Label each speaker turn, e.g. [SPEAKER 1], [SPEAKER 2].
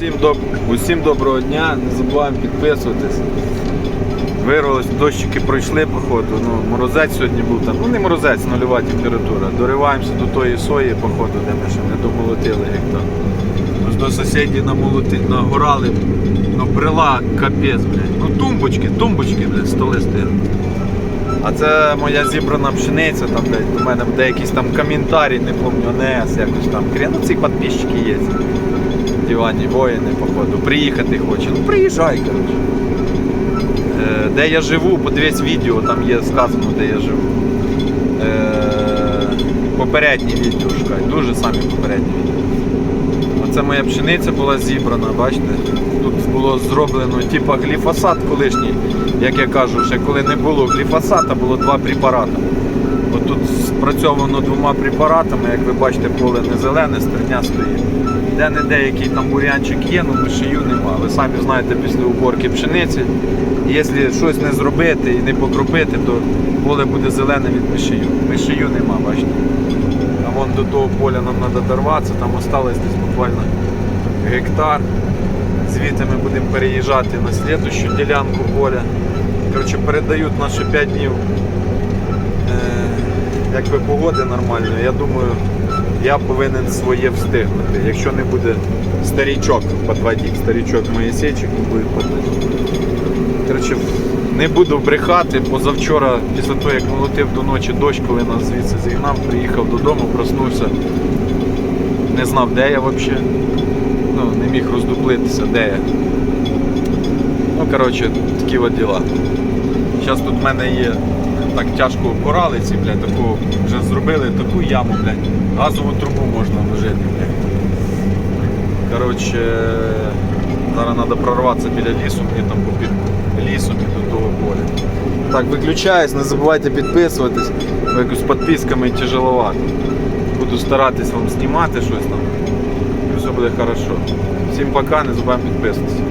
[SPEAKER 1] Всім, доб... Усім доброго дня, не забуваємо підписуватись. Вирвалось, дощики пройшли, походу. Ну, морозець сьогодні був там. Ну не морозець, нульова температура. Дориваємося до тої сої, походу, де ми ще не домолотили гектар. Ось до сусідів намолоти, нагорали, ну брела капець, блядь. Ну тумбочки, тумбочки, блядь, столи стоять. А це моя зібрана пшениця, там, блядь, у мене буде якийсь там коментарій, не пам'ятаю, НС, якось там. Хрен, ну ці підписчики є. Дивані воїни, походу. Приїхати хоче. Ну приїжджай, коротше. Е, де я живу, подивись відео, там є сказано, де я живу. Е, попередні відео шукай, дуже самі попередні відео. Оце моя пшениця була зібрана, бачите? Тут було зроблено типа гліфосат колишній, як я кажу, ще коли не було гліфосата, було два препарати. От тут спрацьовано двома препаратами, як ви бачите, поле не зелене, стерня стоїть. Де не деякий там бур'янчик є, ну мишію нема. Ви самі знаєте після уборки пшениці. Якщо щось не зробити і не покропити, то поле буде зелене від мишію. Мишію нема, бачите. А вон до того поля нам треба дорватися, там осталось десь буквально гектар. Звідти ми будемо переїжджати на слідущу ділянку поля. Коротше, передають наші 5 днів е, якби погоди нормальної, я думаю, я повинен своє встигнути. Якщо не буде старічок подводити, старічок Моїсейчик не буде. Коротше, не буду брехати. Позавчора, після того, як молотив до ночі дощ, коли нас звідси зігнав, приїхав додому, проснувся. Не знав, де я взагалі. Ну, не міг роздуплитися, де я. Ну, коротше, такі от діла. Зараз тут в мене є так тяжко порали ці, блядь, таку, вже зробили таку яму, блядь. Газову трубу можна вложити, блядь. Коротше, зараз треба прорватися біля лісу, мені там попід лісом і до того поля. Так, виключаюсь, не забувайте підписуватись, якось з підписками тяжеловато. Буду старатись вам знімати щось там. І все буде хорошо. Всім пока, не забуваємо підписуватися.